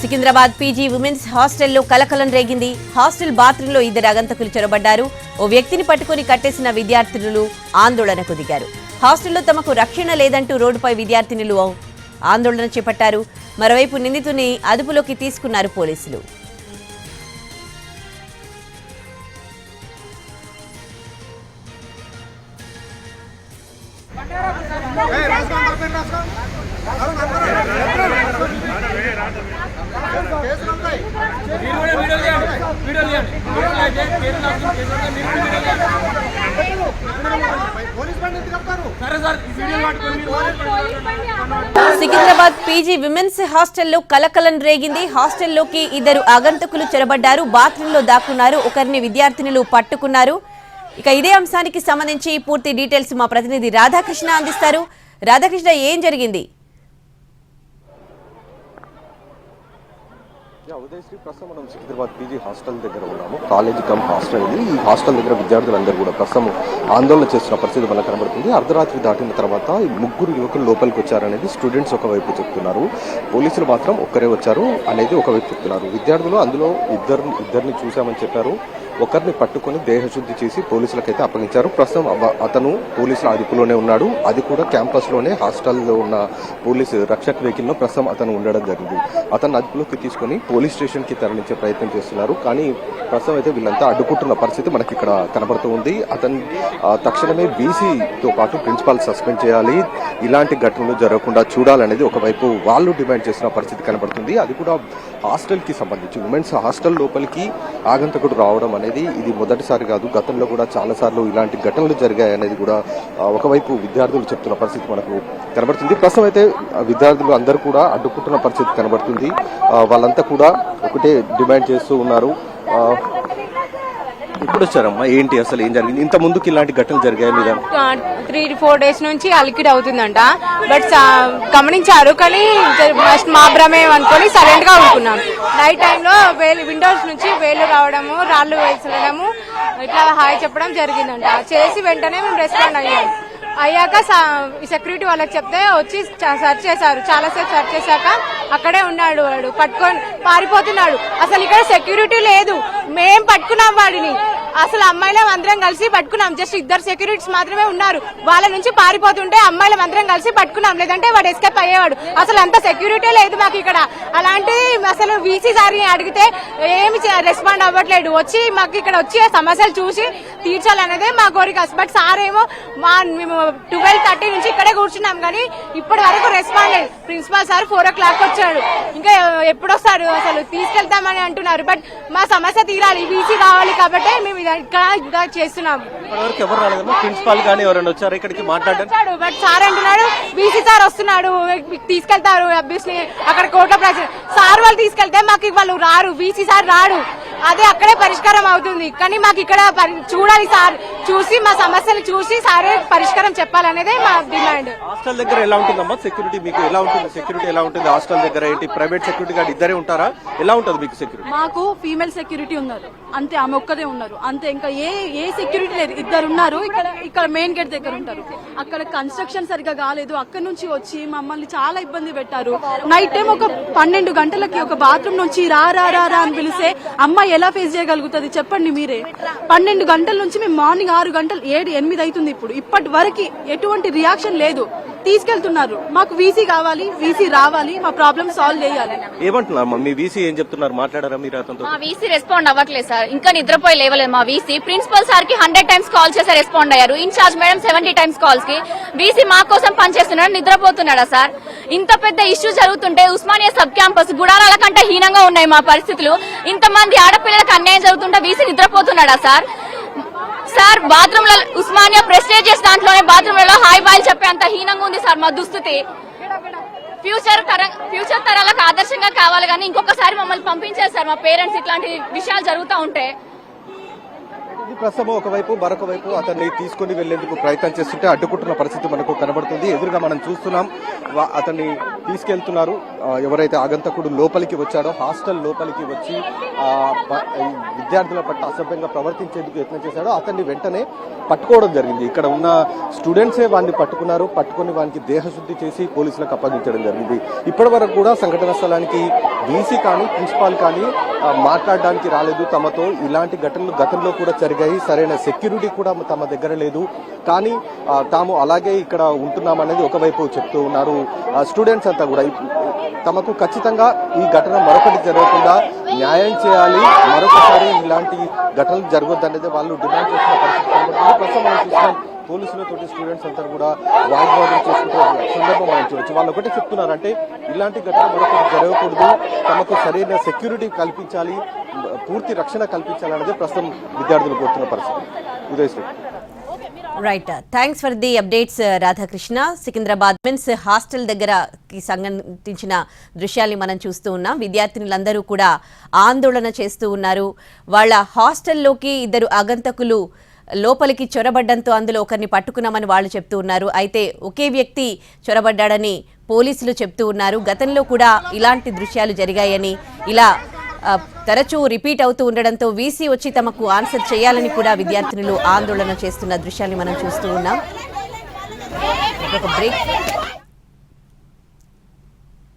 Secunderabad PG women's హాస్టల్లో కలకలం రేగింది. హాస్టల్ బాత్రూంలో ఇద్దరు అగంతకులు చొరబడ్డారు. ఓ వ్యక్తిని పట్టుకుని కట్టేసిన విద్యార్థినులు ఆందోళనకు దిగారు. హాస్టల్లో తమకు రక్షణ లేదంటూ రోడ్డుపై విద్యార్థినులు ఆందోళన చేపట్టారు. మరోవైపు నిందితుని అదుపులోకి తీసుకున్నారు పోలీసులు. సికింద్రాబాద్ పీజీ విమెన్స్ హాస్టల్లో కలకలం రేగింది. హాస్టల్లోకి ఇద్దరు ఆగంతకులు చొరబడ్డారు. బాత్రూంలో దాక్కున్నారు. ఒకరిని విద్యార్థినులు పట్టుకున్నారు. ఇక ఇదే అంశానికి సంబంధించి పూర్తి డీటెయిల్స్ మా ప్రతినిధి రాధాకృష్ణ అందిస్తారు. రాధాకృష్ణ ఏం జరిగింది? యా, ఉదయశ్రీ ప్రస్తుతం మనం సికింద్రాబాద్ పీజీ హాస్టల్ దగ్గర ఉన్నాము. కాలేజ్ కమ్ హాస్టల్ ఇది. ఈ హాస్టల్ దగ్గర విద్యార్థులందరూ కూడా ప్రస్తుతం ఆందోళన చేస్తున్న పరిస్థితి మనకు కనబడుతుంది. అర్ధరాత్రి దాటిన తర్వాత ఈ ముగ్గురు యువకులు లోపలికి వచ్చారనేది స్టూడెంట్స్ ఒకవైపు చెప్తున్నారు. పోలీసులు మాత్రం ఒక్కరే వచ్చారు అనేది ఒకవైపు చెప్తున్నారు. విద్యార్థులు అందులో ఇద్దరు ఇద్దరిని చూశామని చెప్పారు. ఒకరిని పట్టుకొని దేహశుద్ధి చేసి పోలీసులకైతే అప్పగించారు. ప్రస్తుతం అతను పోలీసుల అదుపులోనే ఉన్నాడు. అది కూడా క్యాంపస్లోనే హాస్టల్లో ఉన్న పోలీసు రక్షక్ వెహికల్లో ప్రస్తుతం అతను ఉండడం జరిగింది. అతను అదుపులోకి తీసుకొని పోలీస్ స్టేషన్కి తరలించే ప్రయత్నం చేస్తున్నారు. కానీ ప్రస్తుతం అయితే వీళ్ళంతా అడ్డుకుంటున్న పరిస్థితి మనకి ఇక్కడ కనబడుతూ ఉంది. అతను తక్షణమే బీసీతో పాటు ప్రిన్సిపాల్ సస్పెండ్ చేయాలి. ఇలాంటి ఘటనలు జరగకుండా చూడాలనేది ఒకవైపు వాళ్ళు డిమాండ్ చేసిన పరిస్థితి కనబడుతుంది. అది కూడా హాస్టల్కి సంబంధించి ఉమెన్స్ హాస్టల్ లోపలికి ఆగంతకుడు రావడం అనేది ఇది మొదటిసారి కాదు. గతంలో కూడా చాలా సార్లు ఇలాంటి ఘటనలు జరిగాయి అనేది కూడా ఒకవైపు విద్యార్థులు చెప్తున్న పరిస్థితి మనకు కనబడుతుంది. ప్రస్తుతం అయితే విద్యార్థులు అందరూ కూడా అడ్డుకుంటున్న పరిస్థితి కనబడుతుంది. ఆ, వాళ్ళంతా కూడా ఒకటే డిమాండ్ చేస్తూ ఉన్నారు. ఆ, ఇప్పుడు వచ్చారమ్మా? ఏంటి అసలు ఏం జరిగింది? ఇంత ముందుకు ఇలాంటి ఘటనలు జరిగాయి మీద? త్రీ ఫోర్ డేస్ నుంచి అలికిడ్ అవుతుందంట. బట్ గమనించారు కానీ ఫస్ట్ మా భ్రమేం అనుకొని సైలెంట్గా ఊరుకున్నాం. నైట్ టైంలో వేలు విండోస్ నుంచి వేలు రావడము రాళ్ళు వేసడము ఇట్లా హాయ్ చెప్పడం జరిగిందంట. చేసి వెంటనే మేము రెస్పాండ్ అయ్యాము అయ్యాక సెక్యూరిటీ వాళ్ళకి చెప్తే వచ్చి సెర్చ్ చేశారు. చాలా సేపు సెర్చ్ చేశాక అక్కడే ఉన్నాడు వాడు. పట్టుకొని పారిపోతున్నాడు. అసలు ఇక్కడ సెక్యూరిటీ లేదు. మేం పట్టుకున్నాం వాడిని. అసలు అమ్మాయిలం అందరం కలిసి పట్టుకున్నాం. జస్ట్ ఇద్దరు సెక్యూరిటీస్ మాత్రమే ఉన్నారు. వాళ్ళ నుంచి పారిపోతుంటే అమ్మాయిలం అందరం కలిసి పట్టుకున్నాం. లేదంటే వాడు ఎస్కేప్ అయ్యేవాడు. అసలు అంత సెక్యూరిటీ లేదు మాకు ఇక్కడ. అలాంటి అసలు వీసీ సారి అడిగితే ఏమి రెస్పాండ్ అవ్వట్లేదు. వచ్చి మాకు ఇక్కడ వచ్చి ఆ సమస్యలు చూసి తీర్చాలనేదే మా కోరిక. బట్ సార్ ఏమో మా మేము ట్వెల్వ్ థర్టీ నుంచి ఇక్కడే కూర్చున్నాం కానీ ఇప్పటి వరకు రెస్పాండ్ లేదు. Principal sir four o'clock వచ్చాడు. ఇంకా ఎప్పుడొస్తారు? అసలు తీసుకెళ్తామని అంటున్నారు. బట్ మా సమస్య తీరాలి. వీసీ కావాలి కాబట్టి మేము ఇక్కడ ఇంకా చేస్తున్నాము ఇప్పటివరకు ఎవరు రాలేదమ్మా ప్రిన్సిపాల్ కానీ ఎవరైనా వచ్చారు? ఇక్కడికి వచ్చాడు బట్ సార్ అంటున్నాడు బీసీ సార్ వస్తున్నాడు మీకు తీసుకెళ్తారు అబ్వియస్లీ అక్కడ కోర్టులో ప్రశ్న సార్ వాళ్ళు తీసుకెళ్తే మాకు వాళ్ళు రారు బీసీ సార్ రాడు. అదే అక్కడే పరిష్కారం అవుతుంది. కానీ మాకు ఇక్కడ చూడాలి సార్ చూసి మా సమస్యను చూసి సారే పరిష్కారం చెప్పాలనేదే మా డిమాండ్. హాస్టల్ దగ్గర ఎలా ఉంటుందమ్మా? సెక్యూరిటీ మీకు ఎలా ఉంటుంది? సెక్యూరిటీ ఎలా ఉంటుంది? హాస్టల్ దగ్గర ఏంటి? ప్రైవేట్ సెక్యూరిటీ గార్డ్ ఇద్దరే ఉంటారా? ఎలా ఉంటుంది మీకు సెక్యూరిటీ? మాకు ఫీమేల్ సెక్యూరిటీ ఉన్నారు. అంతే ఆమె ఒక్కదే ఉన్నారు. అంతే ఇంకా ఏ ఏ సెక్యూరిటీ లేదు. ఇద్దరు ఉన్నారు. ఇక్కడ ఇక్కడ మెయిన్ గేట్ దగ్గర ఉంటారు. అక్కడ కన్స్ట్రక్షన్ సరిగా కాలేదు. అక్కడ నుంచి వచ్చి మమ్మల్ని చాలా ఇబ్బంది పెట్టారు. నైట్ టైం ఒక పన్నెండు గంటలకి ఒక బాత్రూమ్ నుంచి రా రా రా రా అని పిలిస్తే అమ్మాయి ఎలా ఫేస్ చేయగలుగుతుంది చెప్పండి మీరే. పన్నెండు గంటల నుంచి మేము మార్నింగ్ ఆరు గంటలు ఏడు ఎనిమిది అవుతుంది ఇప్పుడు. ఇప్పటి వరకు ఎటువంటి రియాక్షన్ లేదు. తీసుకెళ్తున్నారు. మాకు వీసీ కావాలి వీసీ రావాలి మా ప్రాబ్లమ్ సాల్వ్ చేయాలి. ఏమంటున్నారు మీ వీసీ ఏం చెప్తున్నారు? మాట్లాడారా మీరు అతనితో? మా వీసీ రెస్పాండ్ అవ్వట్లేదు సార్. ఇంకా నిద్రపోయి లేవలేదు మా వీసీ ప్రిన్సిపల్ సార్కి హండ్రెడ్ టైమ్స్ కాల్ చేసి రెస్పాండ్ అయ్యారు. ఇన్ఛార్జ్ మేడం సెవెంటీ టైమ్స్ కాల్స్కి. వీసీ మా కోసం పనిచేస్తున్నాడు నిద్రపోతున్నాడా సార్? ఇంత పెద్ద ఇష్యూ జరుగుతుంటే ఉస్మానియా సబ్ క్యాంపస్ గుడారాల కంటే హీనంగా ఉన్నాయి మా పరిస్థితులు. ఇంతమంది ఆడపిల్లలకు అన్యాయం జరుగుతుంటే VC నిద్రపోతున్నాడా sir? Sir bathroom Osmania prestigious దాంట్లోనే బాత్రూమ్లలో హాయ్ బాయ్ చెప్పే అంత హీనంగా ఉంది సార్ మా దుస్థితి. ఫ్యూచర్ తరం ఫ్యూచర్ తరాలకు ఆదర్శంగా కావాలి కానీ ఇంకొకసారి మమ్మల్ని పంపించారు సార్ మా పేరెంట్స్ ఇట్లాంటి విషయాలు జరుగుతూ ఉంటే. ప్రస్తుతం ఒకవైపు మరొక వైపు అతన్ని తీసుకొని వెళ్ళేందుకు ప్రయత్నం చేస్తుంటే అడ్డుకుంటున్న పరిస్థితి మనకు కనబడుతుంది. ఎదురుగా మనం చూస్తున్నాం అతన్ని తీసుకెళ్తున్నారు. ఎవరైతే ఆగంతకుడు లోపలికి వచ్చాడో హాస్టల్ లోపలికి వచ్చి విద్యార్థుల పట్ల అసభ్యంగా ప్రవర్తించేందుకు యత్నం చేశాడో అతన్ని వెంటనే పట్టుకోవడం జరిగింది. ఇక్కడ ఉన్న స్టూడెంట్సే వాడిని పట్టుకున్నారు. పట్టుకొని వానికి దేహశుద్ధి చేసి పోలీసులకు అప్పగించడం జరిగింది. ఇప్పటి వరకు కూడా సంఘటన స్థలానికి డీసీ కానీ ప్రిన్సిపాల్ కానీ మాట్లాడడానికి రాలేదు. తమతో ఇలాంటి ఘటనలు గతంలో కూడా జరిగాయి. సరైన సెక్యూరిటీ కూడా తమ దగ్గర లేదు. కానీ తాము అలాగే ఇక్కడ ఉంటున్నామనేది ఒకవైపు చెప్తూ ఉన్నారు. స్టూడెంట్స్ అంతా కూడా తమకు ఖచ్చితంగా ఈ ఘటన మరొకటి జరగకుండా న్యాయం చేయాలి. మరొకసారి ఇలాంటి ఘటనలు జరగొద్దనేది వాళ్ళు డిమాండ్ చేస్తున్న పరిస్థితి ప్రస్తుతం మనం చూస్తున్నాం పోలీసులతోటి స్టూడెంట్స్ అంతా కూడా వాగ్వాదం చేసుకుంటూ సందర్భం మనం చూడొచ్చు. వాళ్ళు ఒకటే చెప్తున్నారు అంటే ఇలాంటి ఘటన మరొకటి జరగకూడదు. తమకు సరైన సెక్యూరిటీ కల్పించాలి పూర్తి రక్షణ కల్పించాలనేది ప్రస్తుతం విద్యార్థులు కోరుతున్న పరిస్థితి. Uday Sri. Right thanks for the updates Radhakrishna Secunderabad men's hostel దగ్గరకి సంబంధించిన దృశ్యాల్ని మనం చూస్తూ ఉన్నాం. విద్యార్థినులందరూ కూడా ఆందోళన చేస్తూ ఉన్నారు. వాళ్ళ హాస్టల్లోకి ఇద్దరు ఆగంతకులు లోపలికి చొరబడ్డంతో అందులో ఒకరిని పట్టుకున్నామని వాళ్ళు చెప్తూ ఉన్నారు. అయితే ఒకే వ్యక్తి చొరబడ్డాడని పోలీసులు చెప్తూ ఉన్నారు. గతంలో కూడా ఇలాంటి దృశ్యాలు జరిగాయని ఇలా తరచూ రిపీట్ అవుతూ ఉండడంతో వీసీ వచ్చి తమకు ఆన్సర్ చేయాలని కూడా విద్యార్థినులు ఆందోళన చేస్తున్న దృశ్యాన్ని మనం చూస్తూ ఉన్నాం. ఒక బ్రేక్.